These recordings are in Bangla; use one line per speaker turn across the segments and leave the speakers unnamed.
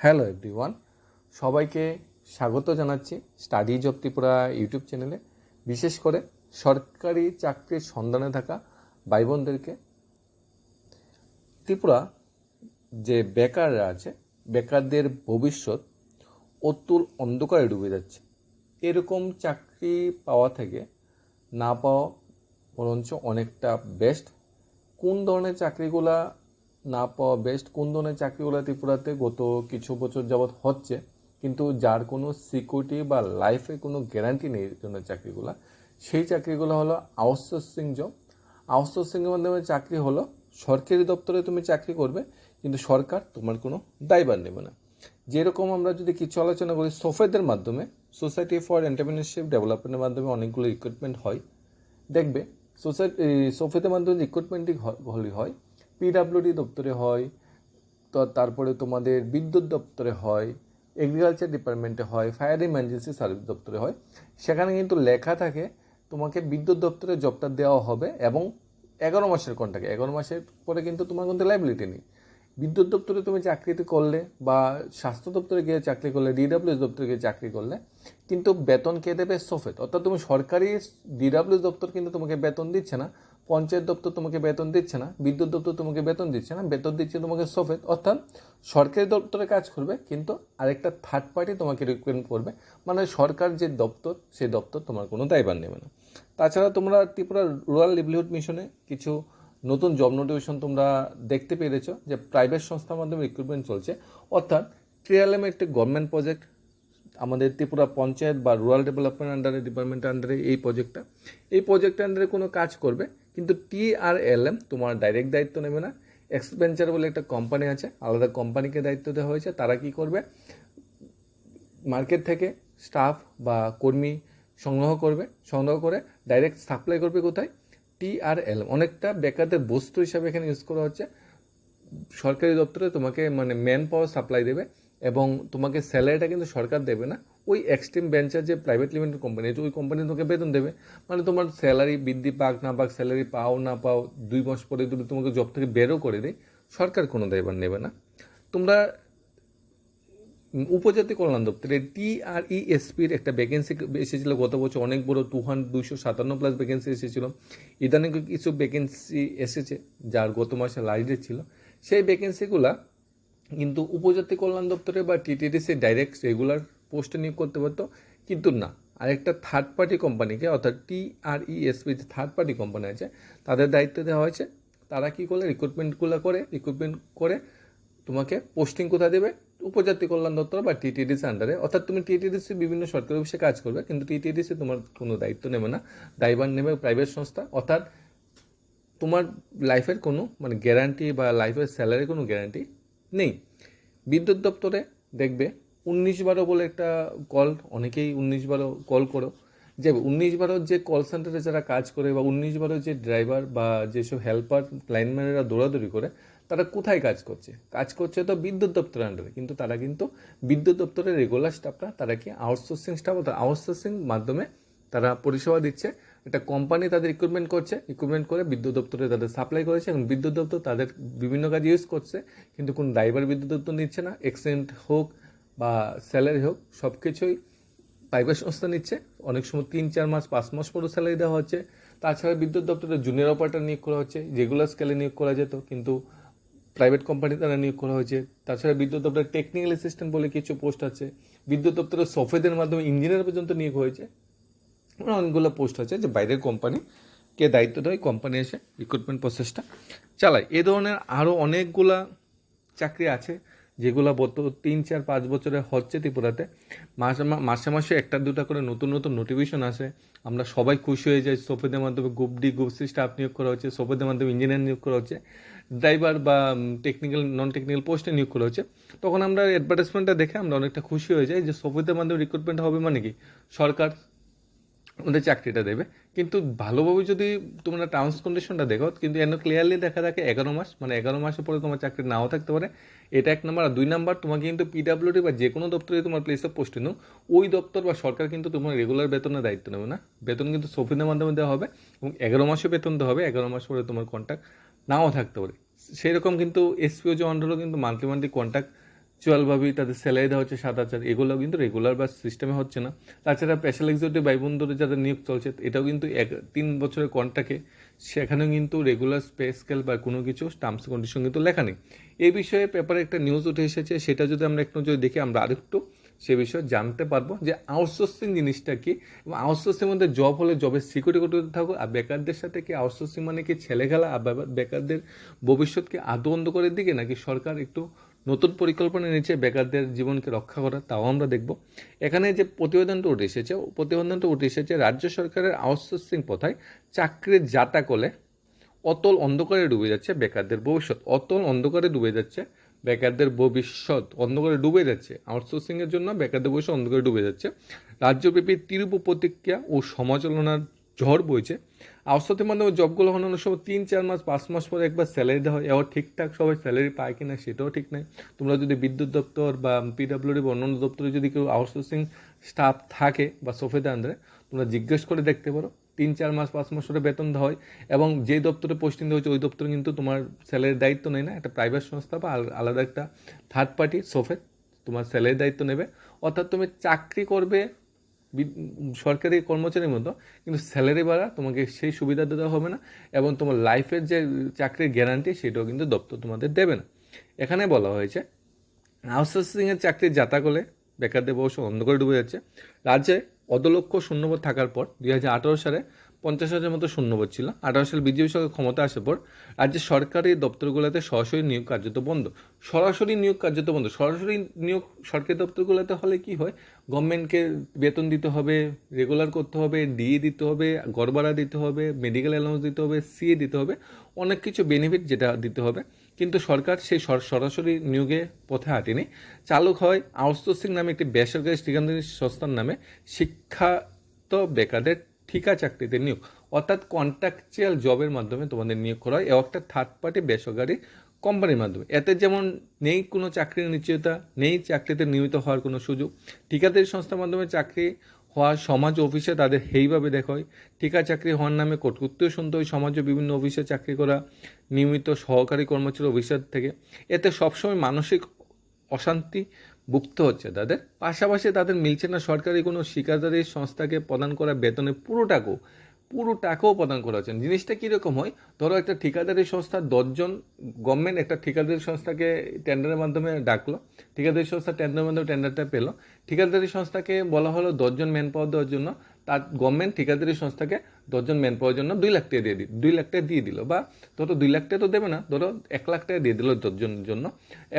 হ্যালো এভরিওয়ান সবাইকে স্বাগত জানাচ্ছি স্টাডি জব ত্রিপুরা ইউটিউব চ্যানেলে বিশেষ করে সরকারি চাকরির সন্ধানে থাকা ভাই বোনদেরকে ত্রিপুরা যে বেকাররা আছে, বেকারদের ভবিষ্যৎ অতুল অন্ধকারে ডুবে যাচ্ছে। এরকম চাকরি পাওয়া থেকে না পাওয়া বরঞ্চ অনেকটা বেস্ট কোন ধরনের চাকরিগুলা না পাওয়া বেস্ট কোন ধরনের চাকরিগুলো ত্রিপুরাতে গত কিছু বছর যাবৎ হচ্ছে, কিন্তু যার কোনো সিকিউরিটি বা লাইফে কোনো গ্যারান্টি নেই ধরনের চাকরিগুলো, সেই চাকরিগুলো হলো আউটসোর্সিং জব আউটসোর্সিংয়ের মাধ্যমে চাকরি হলো, সরকারি দপ্তরে তুমি চাকরি করবে, কিন্তু সরকার তোমার কোনো দায়ভার নেবে না। যেরকম আমরা যদি কিছু আলোচনা করি, সোফেদের মাধ্যমে সোসাইটি ফর এন্টারপ্রিনারশিপ ডেভেলপমেন্টের মাধ্যমে অনেকগুলো রিক্রুটমেন্ট হয়। দেখবে সোসাইটি সোফেদের মাধ্যমে রিক্রুটমেন্টই হলে হয় পিডাব্লিউডি দপ্তরে হয়, তো তারপরে তোমাদের বিদ্যুৎ দপ্তরে হয় এগ্রিকালচার ডিপার্টমেন্টে হয় ফায়ার ইমার্জেন্সি সার্ভিস দপ্তরে হয়। সেখানে কিন্তু লেখা থাকে, তোমাকে বিদ্যুৎ দপ্তরে জবটা দেওয়া হবে এবং এগারো মাসের কন্ট্রাক্ট এগারো মাসের পরে কিন্তু তোমার কিন্তু লাইবিলিটি নেই। বিদ্যুৎ দপ্তরে তুমি চাকরিতে করলে বা স্বাস্থ্য দপ্তরে গিয়ে চাকরি করলে ডিডাব্লিউএস দপ্তরে গিয়ে চাকরি করলে, কিন্তু বেতন কে দেবে? সোফেত অর্থাৎ তুমি সরকারি ডিডাব্লিউএস দপ্তর কিন্তু তোমাকে বেতন দিচ্ছে না পঞ্চায়েত দপ্তর তোমাকে বেতন দিচ্ছে না, বিদ্যুৎ দপ্তর তোমাকে বেতন দিচ্ছে না, বেতন দিচ্ছে তোমাকে সোফেত অর্থাৎ সরকারি দপ্তরে কাজ করবে, কিন্তু আরেকটা থার্ড পার্টি তোমাকে রিকমেন্ড করবে। মানে সরকার যে দপ্তর সেই দপ্তর তোমার কোনো দায়ভার নেবে না। তাছাড়া তোমরা ত্রিপুরা রুরাল লিভলিহুড মিশনে কিছু নতুন জব নোটিফিকেশন তোমরা দেখতে পেরেছ, যে প্রাইভেট সংস্থার মাধ্যমে রিক্রুটমেন্ট চলছে। অর্থাৎ ট্রিয়ালএম একটি গভর্নমেন্ট প্রজেক্ট আমাদের ত্রিপুরা পঞ্চায়েত বা রুরাল ডেভেলপমেন্ট আন্ডারে ডিপার্টমেন্টের আন্ডারে এই প্রজেক্টটা এই প্রজেক্টের আন্ডারে কোনো কাজ করবে কিন্তু টি আর এল এম তোমার ডাইরেক্ট দায়িত্ব নেবে না। এক্সপেঞ্চার বলে একটা কোম্পানি আছে, আলাদা কোম্পানিকে দায়িত্ব দেওয়া হয়েছে। তারা কি করবে? মার্কেট থেকে স্টাফ বা কর্মী সংগ্রহ করবে, সংগ্রহ করে ডাইরেক্ট সাপ্লাই করবে কোথায়? টি আর এল অনেকটা বেকারদের বস্তু হিসাবে এখানে ইউজ করা হচ্ছে। সরকারি দপ্তরে তোমাকে মানে ম্যান পাওয়ার সাপ্লাই দেবে। এবং তোমাকে স্যালারিটা কিন্তু সরকার দেবে না। ওই এক্সট্রিম বেঞ্চার যে প্রাইভেট লিমিটেড কোম্পানি আছে ওই কোম্পানি তোমাকে বেতন দেবে। মানে তোমার স্যালারি বৃদ্ধি পাক না পাক স্যালারি পাও না পাও, দুই মাস পরে তুমি তোমাকে জব থেকে বেরও করে দেয়, সরকার কোনো দায়বার নেবে না। তোমরা উপজাতি কল্যাণ দপ্তরে টি আর ই এসপির একটা ভ্যাকেন্সি এসেছিল গত বছর, অনেক বড় টু হান্ড্রেড দুইশো সাতান্ন প্লাস ভ্যাকেন্সি এসেছিল। ইদানিং কিছু ভ্যাকেন্সি এসেছে, যার গত মাসে লাইডে ছিল। সেই ভ্যাকেন্সিগুলা কিন্তু উপজাতি কল্যাণ দপ্তরে বা টিটিডিসি ডাইরেক্ট রেগুলার পোস্টে নিয়োগ করতে পারতো, কিন্তু না। আরেকটা থার্ড পার্টি কোম্পানিকে অর্থাৎ টি আর ই যে থার্ড পার্টি কোম্পানি আছে, তাদের দায়িত্ব দেওয়া হয়েছে। তারা কি করলে? রিক্রুটমেন্টগুলো করে রিক্রুটমেন্ট করে তোমাকে পোস্টিং কোথায় দেবে? উপজাতি কল্যাণ দপ্তর বা টিটিডিসি আন্ডারে অর্থাৎ তুমি টিটিডিসি বিভিন্ন সরকারি অফিসে কাজ করবে, কিন্তু টিটিডিসি তোমার কোনো দায়িত্ব নেবে না। দায়ভার নেবে প্রাইভেট সংস্থা। অর্থাৎ তোমার লাইফের কোনো মানে গ্যারান্টি বা লাইফের স্যালারি কোনো গ্যারান্টি নেই। বিদ্যুৎ দপ্তরে দেখবে উনিশ বারো বলে একটা কল, অনেকেই উনিশ বারো কল করো। যে উনিশ বারো যে কল সেন্টারে যারা কাজ করে বা উনিশ বারো যে ড্রাইভার বা যেসব হেল্পার লাইনম্যানেরা দৌড়াদৌড়ি করে, তারা কোথায় কাজ করছে? কাজ করছে তো বিদ্যুৎ দপ্তরের আন্ডারে কিন্তু তারা কিন্তু বিদ্যুৎ দপ্তরের রেগুলার স্টাফরা তারা কি আউটসোর্সিং স্টাফ আউটসোর্সিং মাধ্যমে তারা পরিষেবা দিচ্ছে। একটা কোম্পানি তাদের ইকুইপমেন্ট করছে ইকুইপমেন্ট করে বিদ্যুৎ দপ্তরে তাদের সাপ্লাই করেছে এবং বিদ্যুৎ দপ্তর তাদের বিভিন্ন কাজে ইউজ করছে, কিন্তু কোনো ড্রাইভার বিদ্যুৎ দপ্তর নিচ্ছে না এক্সিডেন্ট হোক বা স্যালারি হোক সব কিছুই প্রাইভেট সংস্থা নিচ্ছে। অনেক সময় তিন, চার মাস, পাঁচ মাস পরও স্যালারি দেওয়া হচ্ছে। তাছাড়া বিদ্যুৎ দপ্তরে জুনিয়র অপারেটর নিয়োগ করা হচ্ছে রেগুলার স্কেলে নিয়োগ করা যেত, কিন্তু প্রাইভেট কোম্পানি দ্বারা নিয়োগ করা হয়েছে। তাছাড়া বিদ্যুৎ দপ্তরের টেকনিক্যাল অ্যাসিস্ট্যান্ট বলে কিছু পোস্ট আছে। বিদ্যুৎ দপ্তরের সফটওয়্যারের মাধ্যমে ইঞ্জিনিয়ার পর্যন্ত নিয়োগ হয়েছে। অনেকগুলো পোস্ট আছে যে বাইরের কোম্পানিকে দায়িত্ব দেয় কোম্পানি এসে রিক্রুটমেন্ট প্রসেসটা চালায়। এ ধরনের আরও অনেকগুলা চাকরি আছে যেগুলো গত তিন, চার, পাঁচ বছরে হচ্ছে ত্রিপুরাতে। মাসে মাসে মাসে একটা, দুটা করে নতুন নতুন নোটিফিকেশন আসে। আমরা সবাই খুশি হয়ে যাই, সোফেদের মাধ্যমে group D group C staff নিয়োগ করা হচ্ছে, সোফেদের মাধ্যমে ইঞ্জিনিয়ার নিয়োগ করা হচ্ছে ড্রাইভার বা টেকনিক্যাল নন টেকনিক্যাল পোস্টে নিয়োগ করা হচ্ছে। তখন আমরা অ্যাডভার্টাইজমেন্টটা দেখে আমরা অনেকটা খুশি হয়ে যাই যে সোফেদের মাধ্যমে রিক্রুটমেন্ট হবে মানে কি? সরকার ওদের চাকরিটা দেবে। কিন্তু ভালোভাবে যদি তোমরা টার্মস কন্ডিশনটা দেখো, কিন্তু এন ক্লিয়ারলি দেখা থাকে এগারো মাস মানে এগারো মাসের পরে তোমার চাকরি নাও থাকতে পারে। এটা এক নম্বর আর দুই নাম্বার তোমাকে কিন্তু পিডাব্লিউডি বা যে কোনো দপ্তরে তোমার প্লেস অফ পোস্টে ওই দপ্তর বা সরকার কিন্তু তোমার রেগুলার বেতনের দায়িত্ব নেবে না। বেতন কিন্তু সফিনের মাধ্যমে দেওয়া হবে এবং এগারো মাসে বেতন দেওয়া হবে। এগারো মাস পরে তোমার কন্ট্যাক্ট নাও থাকতে পারে। সেই রকম কিন্তু এসপিও যে অন্ডারও কিন্তু মান্থলি মান্থলি কন্ট্যাক্ট অ্যাকচুয়ালভাবেই তাদের স্যালারি দেওয়া হচ্ছে সাত হাজার। এগুলো কিন্তু রেগুলার বা সিস্টেমে হচ্ছে না। তাছাড়া স্পেশাল এক্সিকিউটিভ ভাই যাদের নিয়োগ চলছে, এটাও কিন্তু এক, তিন বছরের কন্ট্রাক্টে সেখানেও কিন্তু রেগুলার পে স্কেল বা কোনো কিছু টার্মস কন্ডিশন কিন্তু লেখা নেই। এই বিষয়ে পেপারে একটা নিউজ উঠে এসেছে, সেটা যদি আমরা একটু যদি দেখি, আমরা আরেকটু সে বিষয়ে জানতে পারব যে আউটসোর্সিং জিনিসটা কি? এবং আউটসোর্সিং মধ্যে জব হলে জবের সিকিউরিটি করতে থাকুক, আর বেকারদের সাথে কি আউটসোর্সিং মানে কি ছেলে খেলা আর বেকারদের ভবিষ্যৎকে আদৌ অন্ধকারের দিকে, নাকি সরকার একটু নতুন পরিকল্পনা নিচ্ছে বেকারদের জীবনকে রক্ষা করা, তাও আমরা দেখব। এখানে যে প্রতিবেদনটা উঠে এসেছে প্রতিবেদনটা উঠে এসেছে রাজ্য সরকারের আউটসোর্সিং প্রথায় চাকরির জাতা কোলে অতল অন্ধকারে ডুবে যাচ্ছে বেকারদের ভবিষ্যৎ। অতল অন্ধকারে ডুবে যাচ্ছে বেকারদের ভবিষ্যৎ। অন্ধকারে ডুবে যাচ্ছে। আউটসোর্সিংয়ের জন্য বেকারদের ভবিষ্যৎ অন্ধকারে ডুবে যাচ্ছে। রাজ্যব্যাপী তীব্র প্রতিক্রিয়া ও সমালোচনার ঝড় বইছে। আউটসোর্সের মাধ্যমে জবগুলো হওয়ানোর সময় তিন, চার মাস, পাঁচ মাস পরে একবার স্যালারি দেওয়া হয়। এবার ঠিকঠাক সবাই স্যালারি পায় কিনা সেটাও ঠিক নাই। তোমরা যদি বিদ্যুৎ দপ্তর বা পিডাব্লিউডি বা অন্যান্য দপ্তরে যদি কেউ আউটসোর্সিং স্টাফ থাকে বা সফেদে আন্দারে তোমরা জিজ্ঞেস করে দেখতে পারো। তিন, চার মাস, পাঁচ মাস ধরে বেতন দেওয়া হয় এবং যে দপ্তরে পোস্টিং দেওয়া হচ্ছে ওই দপ্তরে কিন্তু তোমার স্যালারির দায়িত্ব নেই না। একটা প্রাইভেট সংস্থা বা আলাদা একটা থার্ড পার্টি সোফে তোমার স্যালারির দায়িত্ব নেবে। অর্থাৎ তুমি চাকরি করবে সরকারি কর্মচারীর মতো, কিন্তু স্যালারি বাড়া তোমাকে সেই সুবিধা দেওয়া হবে না এবং তোমার লাইফের যে চাকরির গ্যারান্টি সেটাও কিন্তু দপ্তর তোমাদের দেবে না। এখানে বলা হয়েছে আউটসোর্সিংয়ের চাকরি যাতা করলে বেকারদের বয়স অন্ধকারে ডুবে যাচ্ছে। রাজ্যে অদলক্ষ শূন্যপদ থাকার পর দুই হাজার আঠারো সালে পঞ্চাশ হাজার মতো শূন্যপদ ছিল। আঠারো সালে বিজেপি সরকার ক্ষমতা আসার পর রাজ্যের সরকারি দপ্তরগুলোতে সরাসরি নিয়োগ কার্যত বন্ধ। সরাসরি নিয়োগ কার্যত বন্ধ। সরাসরি নিয়োগ সরকারি দপ্তরগুলোতে হলে কি হয়? গভর্নমেন্টকে বেতন দিতে হবে, রেগুলার করতে হবে, ডিএ দিতে হবে গড়বাড়া দিতে হবে, মেডিকেল অ্যালাউন্স দিতে হবে, সিএ দিতে হবে, অনেক কিছু বেনিফিট যেটা দিতে হবে। কিন্তু সরকার সেই সরাসরি নিয়োগে পথে হাঁটেনি। চালু হয় আউটসোর্সিং নামে একটি বেসরকারি ঠিকাদারি সংস্থার নামে শিক্ষাত বেকারদের ঠিকা চাকরিতে নিয়োগ। অর্থাৎ কন্ট্রাকচুয়াল জবের মাধ্যমে তোমাদের নিয়োগ করা হয় এবং একটা থার্ড পার্টি বেসরকারি কোম্পানির মাধ্যমে। এতে যেমন নেই কোনো চাকরির নিশ্চয়তা, নেই চাকরিতে নিয়মিত হওয়ার কোনো সুযোগ, ঠিকাদারি সংস্থার মাধ্যমে চাকরি হওয়ার সমাজ অফিসে তাদের সেইভাবে দেখা হয়। ঠিকা চাকরি হওয়ার নামে কটকুত্তেও শুনতে হয় সমাজে বিভিন্ন অফিসে চাকরি করা নিয়মিত সহকারী কর্মচারী অফিসার থেকে। এতে সবসময় মানসিক অশান্তি ভুক্ত হচ্ছে। তাদের পাশাপাশি তাদের মিলছে না সরকারি কোনো শিকারদারি সংস্থাকে প্রদান করা বেতনে পুরো টাকাও পুরো টাকাও প্রদান করা হচ্ছে। জিনিসটা কীরকম হয়? ধরো একটা ঠিকাদারি সংস্থা, দশজন গভর্নমেন্ট একটা ঠিকাদারি সংস্থাকে টেন্ডারের মাধ্যমে ডাকলো। ঠিকাদারি সংস্থা টেন্ডারের মাধ্যমে টেন্ডারটা পেল। ঠিকাদারি সংস্থাকে বলা হলো দশজন ম্যান পাওয়ার দেওয়ার জন্য। তার গভর্নমেন্ট ঠিকাদারি সংস্থাকে দশজন ম্যান পাওয়ার জন্য দুই লাখ টাকা দিয়ে দিল দুই লাখ টাকা দিয়ে দিল বা ধরো দুই লাখ টাকা তো দেবে না, ধরো এক লাখ টাকা দিয়ে দিল দশজনের জন্য।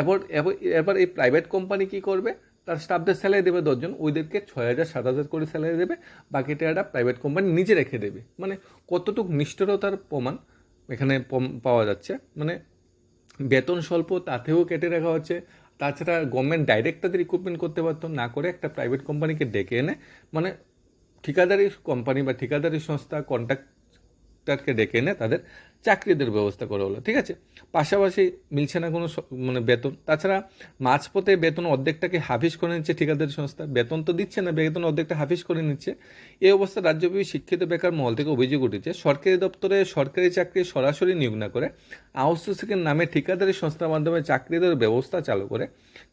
এবার এবার এবার এই প্রাইভেট কোম্পানি কি করবে? তার স্টাফদের স্যালারি দেবে দশজন, ওইদেরকে ছয় হাজার, সাত হাজার করে স্যালারি দেবে, বাকি টাকাটা প্রাইভেট কোম্পানি নিজে রেখে দেবে। মানে কতটুকু নিষ্ঠুরতার প্রমাণ এখানে পাওয়া যাচ্ছে। মানে বেতন স্বল্প, তাতেও কেটে রাখা হচ্ছে। তাছাড়া গভর্নমেন্ট ডাইরেক্ট তাদের রিক্রুটমেন্ট করতে পারতো, না করে একটা প্রাইভেট কোম্পানিকে ডেকে এনে মানে ঠিকাদারি কোম্পানি বা ঠিকাদারি সংস্থা কন্ট্রাক্টারকে ডেকে এনে তাদের চাকরিদের ব্যবস্থা করা হলো, ঠিক আছে? পাশাপাশি মিলছে না কোনো মানে বেতন। তাছাড়া মাঝপথে বেতন অর্ধেকটাকে হাফিস করে নিচ্ছে ঠিকাদারি সংস্থা। বেতন তো দিচ্ছে না, বেতন অর্ধেকটা হাফিস করে নিচ্ছে। এই অবস্থা রাজ্যব্যাপী শিক্ষিত বেকার মহল থেকে অভিযোগ উঠেছে, সরকারি দপ্তরে সরকারি চাকরি সরাসরি নিয়োগ না করে আউটসোর্সিংয়ের নামে ঠিকাদারি সংস্থার মাধ্যমে চাকরি দেওয়ার ব্যবস্থা চালু করে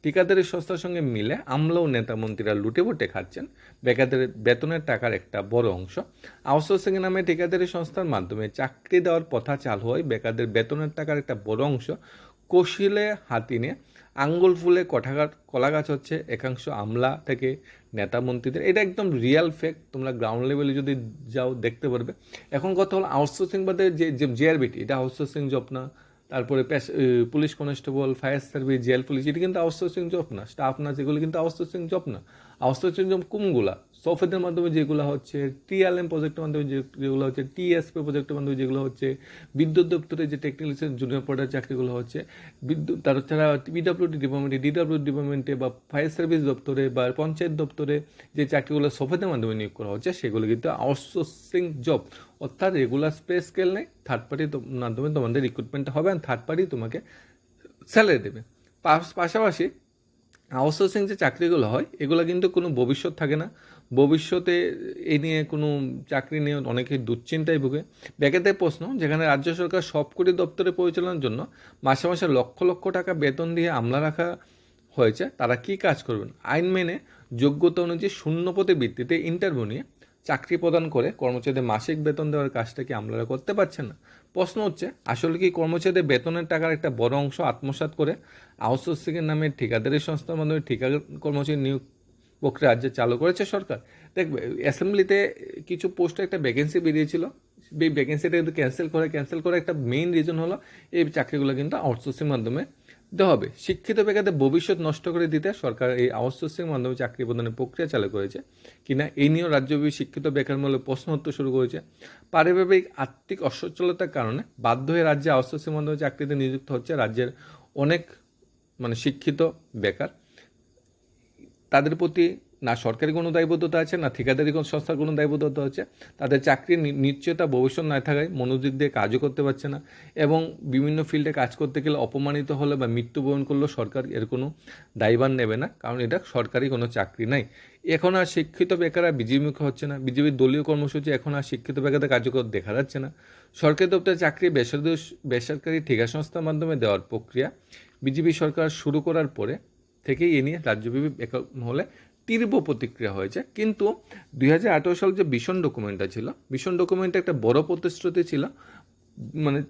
ঠিকাদারি সংস্থার সঙ্গে মিলে আমলা ও নেতা মন্ত্রীরা লুটে বুটে খাচ্ছেন। বেকারদের বেতনের টাকার একটা বড় অংশ। আউটসোর্সিংয়ের নামে ঠিকাদারি সংস্থার মাধ্যমে চাকরি দেওয়ার প্রথা চালু হয়, বেকারদের বেতনের টাকার একটা বড় অংশ। কৌশলে, হাতিনে, আঙ্গুল ফুলে কঠাগাছ কলা গাছ হচ্ছে একাংশ আমলা থেকে নেতা মন্ত্রীদের। এটা একদম রিয়াল ফেক তোমরা গ্রাউন্ড লেভেলে যদি যাও দেখতে পারবে। এখন কথা হলো আউটসোর্সিং বাদে যে যে জেআরবিটি এটা আউটসোর্সিং জব না। তারপরে police constable fire service jail police এটা কিন্তু আউটসোর্সিং জব না। স্টাফ না, যেগুলো কিন্তু আউটসোর্সিং জব না। আউটসোর্সিং জব কোনগুলা? সফটওয়্যারের মাধ্যমে যেগুলো হচ্ছে টিএলএম প্রজেক্টের মাধ্যমে যেগুলো হচ্ছে, টিএসপি প্রজেক্টের মাধ্যমে যেগুলো হচ্ছে, বিদ্যুৎ দপ্তরে যে টেকনিক্যাল জুনিয়র পর্যায়ের চাকরিগুলো হচ্ছে, বিদ্যুৎ তার তাছাড়া পিডাব্লিউডি ডিপার্টমেন্টে ডিডাব্লিউ ডিপার্টমেন্টে বা ফায়ার সার্ভিস দপ্তরে বা পঞ্চায়েত দপ্তরে যে চাকরিগুলো সফটওয়্যারের মাধ্যমে নিয়োগ করা হচ্ছে, সেগুলো কিন্তু আউটসোর্সিং জব অর্থাৎ রেগুলার স্পে স্কেল নেই থার্ড পার্টি মাধ্যমে তোমাদের রিক্রুটমেন্ট হবে আর থার্ড পার্টি তোমাকে স্যালারি দেবে। পাশ- পাশাপাশি আউটসোর্সিং যে চাকরিগুলো হয়, এগুলো কিন্তু কোনো ভবিষ্যৎ থাকে না। ভবিষ্যতে এই নিয়ে কোনো চাকরি নিয়ে অনেকে দুশ্চিন্তায় ভুগে। ব্যাকেতে প্রশ্ন, যেখানে রাজ্য সরকার সবকটি দপ্তরে পরিচালনার জন্য মাসে মাসে লক্ষ লক্ষ টাকা বেতন দিয়ে আমলা রাখা হয়েছে, তারা কি কাজ করবেন? আইন মেনে যোগ্যতা অনুযায়ী শূন্যপতি ভিত্তিতে ইন্টারভিউ নিয়ে চাকরি প্রদান করে কর্মচারীদের মাসিক বেতন দেওয়ার কাজটা কি আমলারা করতে পারছেন না? প্রশ্ন হচ্ছে, আসলে কি কর্মচারীদের বেতনের টাকার একটা বড় অংশ আত্মসাৎ করে আউটসোর্সিংয়ের নামে ঠিকাদারি সংস্থার মাধ্যমে ঠিকা কর্মচারী নিয়োগ রাজ্যে চালু করেছে সরকার। দেখবে অ্যাসেম্বলিতে কিছু পোস্টে একটা ভ্যাকেন্সি বেরিয়েছিল। এই ভ্যাকেন্সিটা কিন্তু ক্যান্সেল করে ক্যান্সেল করে একটা মেইন রিজন হলো, এই চাকরিগুলো কিন্তু আউটসোর্সিং মাধ্যমে দেওয়া হবে। শিক্ষিত বেকারদের ভবিষ্যৎ নষ্ট করে দিতে সরকার এই আউটসোর্সিং মাধ্যমে চাকরি প্রদানের প্রক্রিয়া চালু করেছে। কিনা এই নিয়েও রাজ্যব্যাপী শিক্ষিত বেকার মূল্যে প্রশ্ন উত্তর শুরু করেছে। পারিবারিক আর্থিক অসচ্ছলতার কারণে বাধ্য হয়ে রাজ্যে আউটসোর্সিং মাধ্যমে চাকরিতে নিযুক্ত হচ্ছে রাজ্যের অনেক মানে শিক্ষিত বেকার। তাদের প্রতি না সরকারি কোনো দায়বদ্ধতা আছে, না ঠিকাদারি কোনো সংস্থার কোনো দায়বদ্ধতা আছে, তাদের চাকরির নিশ্চয়তা ভবিষ্যৎ না থাকায় মনোযোগ দিয়ে কাজও করতে পারছে না এবং বিভিন্ন ফিল্ডে কাজ করতে গেলে অপমানিত হলে বা মৃত্যুবরণ করলেও সরকার এর কোনো দায়ভার নেবে না, কারণ এটা সরকারি কোনো চাকরি নাই। এখন আর শিক্ষিত বেকাররা বিজেপিমুখী হচ্ছে না, বিজেপির দলীয় কর্মসূচি এখন আর শিক্ষিত বেকারদের কার্যকর দেখা যাচ্ছে না। সরকারি দপ্তরে চাকরি বেসরকারি বেসরকারি ঠিকা সংস্থার মাধ্যমে দেওয়ার প্রক্রিয়া বিজেপি সরকার শুরু করার পরে থেকেই এ নিয়ে রাজ্যব্যাপী মহলে তীব্র প্রতিক্রিয়া হয়েছে। কিন্তু দুই হাজার আঠারো সাল যে ভীষণ ডকুমেন্টটা ছিল, ভীষণ ডকুমেন্টে একটা বড় প্রতিশ্রুতি ছিল মানে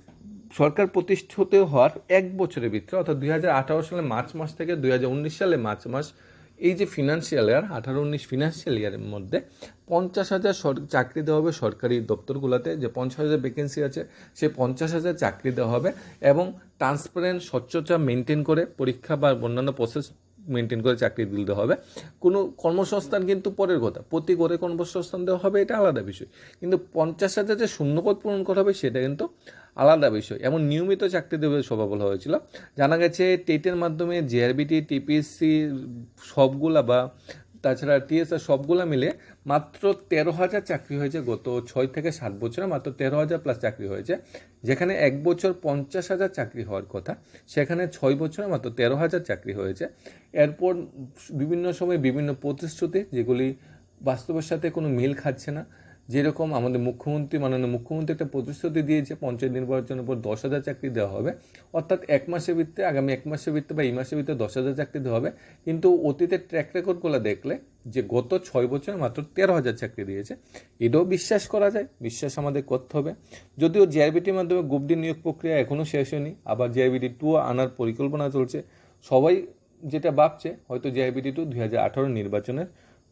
সরকার প্রতিষ্ঠিত হওয়ার এক বছরের ভিতরে, অর্থাৎ দুই হাজার আঠারো সালে মার্চ মাস থেকে দুই সালে মার্চ মাস, এই যে ফিনান্সিয়াল ইয়ার আঠারো উনিশ ফিনান্সিয়াল ইয়ারের মধ্যে পঞ্চাশ হাজার চাকরি দেওয়া হবে সরকারি দপ্তরগুলোতে, যে পঞ্চাশ হাজার ভ্যাকেন্সি আছে, সে পঞ্চাশ হাজার চাকরি দেওয়া হবে এবং ট্রান্সপারেন্ট স্বচ্ছতা মেনটেন করে পরীক্ষা বা অন্যান্য প্রসেস মেনটেন করে চাকরি দিতে হবে। কোনো কর্মসংস্থান কিন্তু পরের কথা। প্রতি করে কর্মসংস্থান দেওয়া হবে, এটা আলাদা বিষয়। কিন্তু পঞ্চাশ হাজার যে শূন্যপদ পূরণ করা হবে, সেটা কিন্তু আলাদা বিষয়। এমন নিয়মিত চাকরি দেবে সভা বলা হয়েছিল। জানা গেছে, টেটের মাধ্যমে জেআরবিটি টিপিএসসি সবগুলা বা তাছাড়া টিএসআর সবগুলা মিলে মাত্র তেরো হাজার চাকরি হয়েছে গত ছয় থেকে সাত বছরে, মাত্র তেরো হাজার প্লাস চাকরি হয়েছে। যেখানে এক বছর পঞ্চাশ হাজার চাকরি হওয়ার কথা, সেখানে ছয় বছরে মাত্র তেরো হাজার চাকরি হয়েছে। এরপর বিভিন্ন সময় বিভিন্ন প্রতিশ্রুতি, যেগুলি বাস্তবের সাথে কোনো মিল খাচ্ছে না। যেরকম আমাদের মুখ্যমন্ত্রী, মাননীয় মুখ্যমন্ত্রী একটা প্রতিশ্রুতি দিয়েছে, পঞ্চায়েত নির্বাচনের পর দশ হাজার চাকরি দেওয়া হবে। অর্থাৎ এক মাসের ভিত্তিতে, আগামী এক মাসের ভিত্তিতে বা এই মাসের ভিত্তিতে দশ হাজার চাকরি দেওয়া হবে। কিন্তু অতীতের ট্র্যাক রেকর্ডগুলো দেখলে যে গত ছয় বছরে মাত্র তেরো হাজার চাকরি দিয়েছে, এটাও বিশ্বাস করা যায়, বিশ্বাস আমাদের করতে হবে। যদিও জিআরবিটির মাধ্যমে গুপ্তি নিয়োগ প্রক্রিয়া এখনও শেষ হয়নি, আবার জিআরবিটি টু আনার পরিকল্পনা চলছে। সবাই যেটা ভাবছে, হয়তো জিআরবিটি টু দুই হাজার আঠারো নির্বাচনের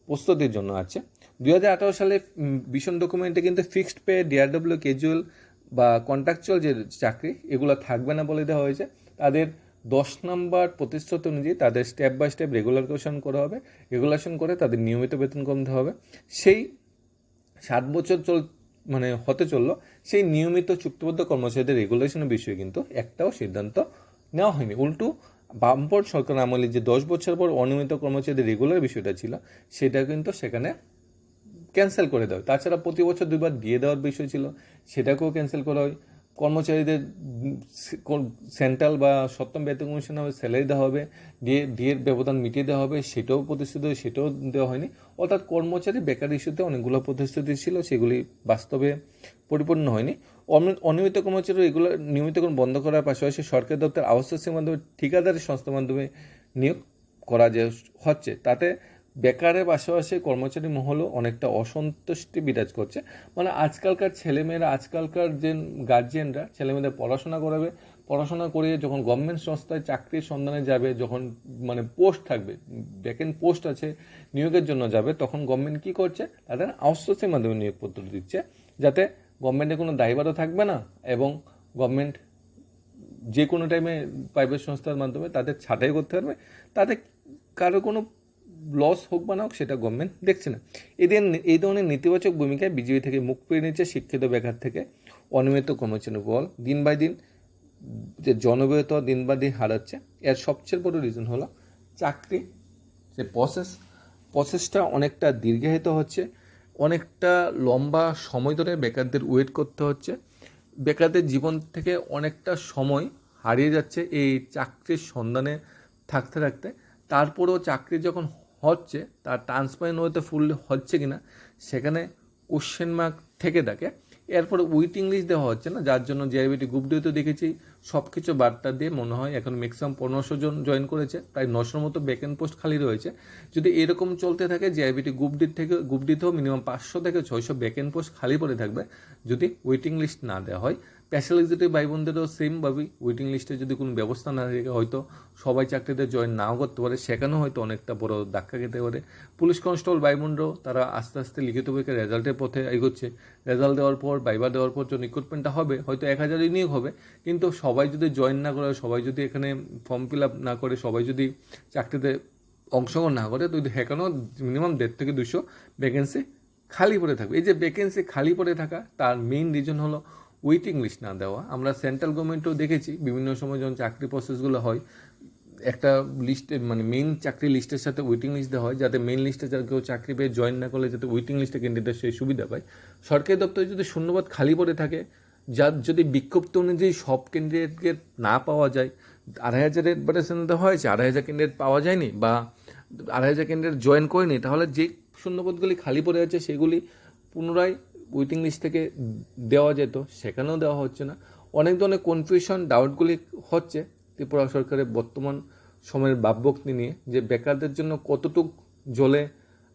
প্রস্তুতির জন্য আছে। দু হাজার আঠারো সালে ভীষণ ডকুমেন্টে কিন্তু ফিক্সড পে ডিআরডব্লিউ ক্যাজুয়াল বা কন্ট্রাকচুয়াল যে চাকরি, এগুলো থাকবে না বলে দেওয়া হয়েছে। তাদের দশ নম্বর প্রতিশ্রুতি অনুযায়ী তাদের স্টেপ বাই স্টেপ রেগুলারেশন করা হবে। রেগুলেশন করে তাদের নিয়মিত বেতন কমতে হবে। সেই সাত বছর চল মানে হতে চলল, সেই নিয়মিত চুক্তিবদ্ধ কর্মচারীদের রেগুলেশনের বিষয়ে কিন্তু একটাও সিদ্ধান্ত নেওয়া হয়নি। উল্টো বামপট সরকার আমলে যে দশ বছর পর অনিয়মিত কর্মচারীদের রেগুলার বিষয়টা ছিল, সেটা কিন্তু সেখানে ক্যান্সেল করে দেওয়া হয়। তাছাড়া প্রতি বছর দুইবার দিয়ে দেওয়ার বিষয় ছিল, সেটাকেও ক্যান্সেল করা হয়। কর্মচারীদের সেন্ট্রাল বা সপ্তম বেতন কমিশনে স্যালারি দেওয়া হবে, দিয়ে ডিএর ব্যবধান মিটিয়ে দেওয়া হবে, সেটাও প্রতিশ্রুতি সেটাও দেওয়া হয়নি। অর্থাৎ কর্মচারী বেকার ইস্যুতে অনেকগুলো প্রতিশ্রুতি ছিল, সেগুলি বাস্তবে পরিপূর্ণ হয়নি। অনিয়মিত কর্মচারী এগুলো নিয়মিতকরণ বন্ধ করার পাশাপাশি সরকারি দপ্তর আউটসোর্সিং মাধ্যমে, ঠিকাদারি সংস্থার মাধ্যমে নিয়োগ করা যে হচ্ছে, তাতে বেকারের পাশাপাশি কর্মচারী মহলও অনেকটা অসন্তুষ্টি বিরাজ করছে। মানে আজকালকার ছেলেমেয়েরা, আজকালকার যে গার্জিয়ানরা ছেলেমেয়েদের পড়াশোনা করাবে, পড়াশোনা করিয়ে যখন গভর্নমেন্ট সংস্থায় চাকরির সন্ধানে যাবে, যখন মানে পোস্ট থাকবে ভ্যাকেন্ট পোস্ট আছে, নিয়োগের জন্য যাবে, তখন গভর্নমেন্ট কী করছে? তাদের আউটসোর্সিং মাধ্যমে নিয়োগপত্র দিচ্ছে, যাতে গভর্নমেন্টের কোনো দায়ভারও থাকবে না এবং গভর্নমেন্ট যে কোনো টাইমে প্রাইভেট সংস্থার মাধ্যমে তাদের ছাঁটাই করতে পারবে। তাতে কারও কোনো লস হোক বা না হোক সেটা গভর্নমেন্ট দেখছে না। এদের এই ধরনের নেতিবাচক ভূমিকায় বিজেপি থেকে মুখ পেয়ে নিচ্ছে শিক্ষিত বেকার থেকে অনিয়মিত কর্মচারী বল। দিন বাই দিন যে জনপ্রিয়তা দিন বাই দিন হারাচ্ছে, এর সবচেয়ে বড় রিজন হলো চাকরি। যে প্রসেস প্রসেসটা অনেকটা দীর্ঘায়িত হচ্ছে। অনেকটা লম্বা সময় ধরে বেকারদের ওয়েট করতে হচ্ছে। বেকারদের জীবন থেকে অনেকটা সময় হারিয়ে যাচ্ছে এই চাকরির সন্ধানে থাকতে থাকতে। তারপরেও চাকরি যখন হচ্ছে, তার ট্রান্সপারেন্ট ওয়েতে ফুল হচ্ছে কি না সেখানে কোশ্চেন মার্ক থেকে থাকে। এরপরে উইটিং লিস্ট দেওয়া হচ্ছে না, যার জন্য জেআইবিটি গ্রুপ ডিও তো দেখেছি সব কিছু বার্তা দিয়ে মনে হয় এখন ম্যাক্সিমাম পনেরোশো জন জয়েন করেছে প্রায় নশোর মতো ব্যাকেন্ড পোস্ট খালি রয়েছে। যদি এরকম চলতে থাকে জিআইবিটি গ্রুপ ডি থেকে গ্রুপ ডিতেও মিনিমাম পাঁচশো থেকে ছয়শো ব্যাকেন্ড পোস্ট খালি পড়ে থাকবে, যদি ওয়েটিং লিস্ট না দেওয়া হয়। স্পেশাল এক্সিকিউটিভ ভাই বোনদেরও সেমভাবেই ওয়েটিং লিস্টে যদি কোনো ব্যবস্থা না থাকে, হয়তো সবাই চাকরিতে জয়েন নাও করতে পারে। সেখানেও হয়তো অনেকটা বড় ধাক্কা খেতে পারে। পুলিশ কনস্টেবল ভাই বোনরাও তারা আস্তে আস্তে লিখিত পরীক্ষা রেজাল্টের পথে এগোচ্ছে। রেজাল্ট দেওয়ার পর বাইবা দেওয়ার পর যে রিক্রুটমেন্টটা হবে, হয়তো এক হাজারই নিয়োগ হবে। কিন্তু সবাই যদি জয়েন না করে, সবাই যদি এখানে ফর্ম ফিল আপ না করে, সবাই যদি চাকরিতে অংশগ্রহণ না করে, তো সেখানেও মিনিমাম দেড় থেকে দুশো ভ্যাকেন্সি খালি পড়ে থাকবে। এই যে ভ্যাকেন্সি খালি পড়ে থাকা, তার মেইন রিজন হলো ওয়েটিং লিস্ট না দেওয়া। আমরা সেন্ট্রাল গভর্নমেন্টও দেখেছি, বিভিন্ন সময় যখন চাকরি প্রসেসগুলো হয়, একটা লিস্টে মানে মেন চাকরি লিস্টের সাথে ওয়েটিং লিস্ট দেওয়া হয়, যাতে মেন লিস্টে যারা কেউ চাকরি পেয়ে জয়েন না করলে যাতে ওয়েটিং লিস্টে ক্যান্ডিডেট সেই সুবিধা পায়। সরকারি দপ্তরে যদি শূন্যবাদ খালি পড়ে থাকে, যার যদি বিজ্ঞপ্তি অনুযায়ী সব ক্যান্ডিডেটকে না পাওয়া যায়, আড়াই হাজারের অ্যাডভার্টাইজমেন্ট দেওয়া হয়েছে, আড়াই হাজার ক্যান্ডিডেট পাওয়া যায়নি বা আড়াই হাজার ক্যান্ডিডেট জয়েন করেনি, তাহলে যে শূন্যপদগুলি খালি পড়ে আছে, সেগুলি পুনরায় ওয়েটিং লিস্ট থেকে দেওয়া যেত, সেখানেও দেওয়া হচ্ছে না। অনেক ধরনের কনফিউশন ডাউটগুলি হচ্ছে ত্রিপুরা সরকারের বর্তমান সময়ের ভাবভক্তি নিয়ে, যে বেকারদের জন্য কতটুক জলে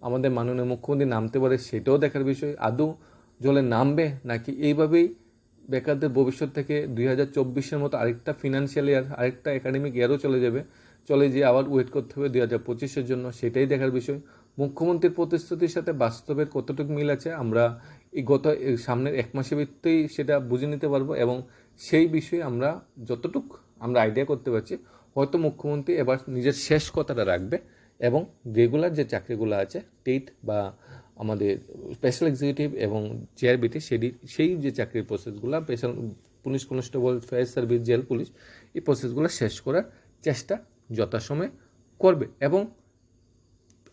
আমাদের মাননীয় মুখ্যমন্ত্রী নামতে পারে সেটাও দেখার বিষয়। আদৌ জলে নামবে নাকি এইভাবেই বেকারদের ভবিষ্যৎ থেকে দুই হাজার চব্বিশের মতো আরেকটা ফিনান্সিয়াল ইয়ার আরেকটা একাডেমিক ইয়ারও চলে যাবে। চলে যে আবার ওয়েট করতে হবে দুই হাজার পঁচিশের জন্য, সেটাই দেখার বিষয়। মুখ্যমন্ত্রীর প্রতিশ্রুতির সাথে বাস্তবের কতটুকু মিল আছে, আমরা এই গত সামনের এক মাসের ভিত্তেই সেটা বুঝে নিতে পারব এবং সেই বিষয়ে আমরা যতটুক আমরা আইডিয়া করতে পারছি, হয়তো মুখ্যমন্ত্রী এবার নিজের শেষ কথাটা রাখবে এবং রেগুলার যে চাকরিগুলো আছে, টেট বা আমাদের স্পেশাল এক্সিকিউটিভ এবং চেয়ারবিটি সেটি, সেই যে চাকরির প্রসেসগুলো special police constable fire service jail police এই প্রসেসগুলো শেষ করার চেষ্টা যথাসময়ে করবে এবং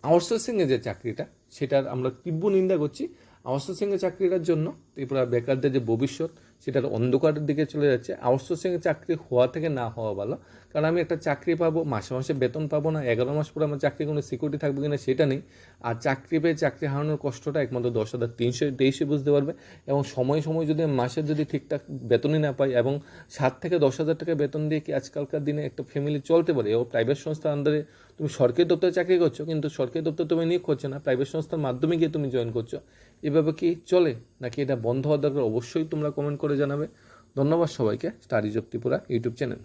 আউটসোর্সিংয়ে যে চাকরিটা, সেটার আমরা তীব্র নিন্দা করছি। আউটসোর্সিংয়ের চাকরিটার জন্য, ত্রিপুরা বেকারদের যে ভবিষ্যৎ, সেটার অন্ধকারের দিকে চলে যাচ্ছে। আউটসোর্সিংয়ের চাকরি হওয়া থেকে না হওয়া ভালো। কারণ আমি একটা চাকরি পাবো, মাসে মাসে বেতন পাবো না, এগারো মাস পরে আমার চাকরি কোনো সিকিউরিটি থাকবে কিনা সেটা নেই। আর চাকরি পেয়ে চাকরি হারানোর কষ্টটা একমাত্র দশ হাজার তিনশো তেইশে বুঝতে পারবে। এবং সময় সময় যদি মাসে যদি ঠিকঠাক বেতনই না পাই, এবং সাত থেকে দশ হাজার টাকা বেতন দিয়ে কি আজকালকার দিনে একটা ফ্যামিলি চলতে পারে? ও প্রাইভেট সংস্থার আন্ডারে তুমি সরকারি দপ্তরে চাকরি করছ, কিন্তু সরকারি দপ্তর তুমি নিয়োগ করছ না প্রাইভেট সংস্থার মাধ্যমে গিয়ে তুমি জয়েন করছ। এভাবে কি চলে? নাকি এটা বন্ধ হওয়ার দরকার? অবশ্যই তোমরা কমেন্ট করে জানাবে। ধন্যবাদ সবাইকে study job Tripura YouTube channel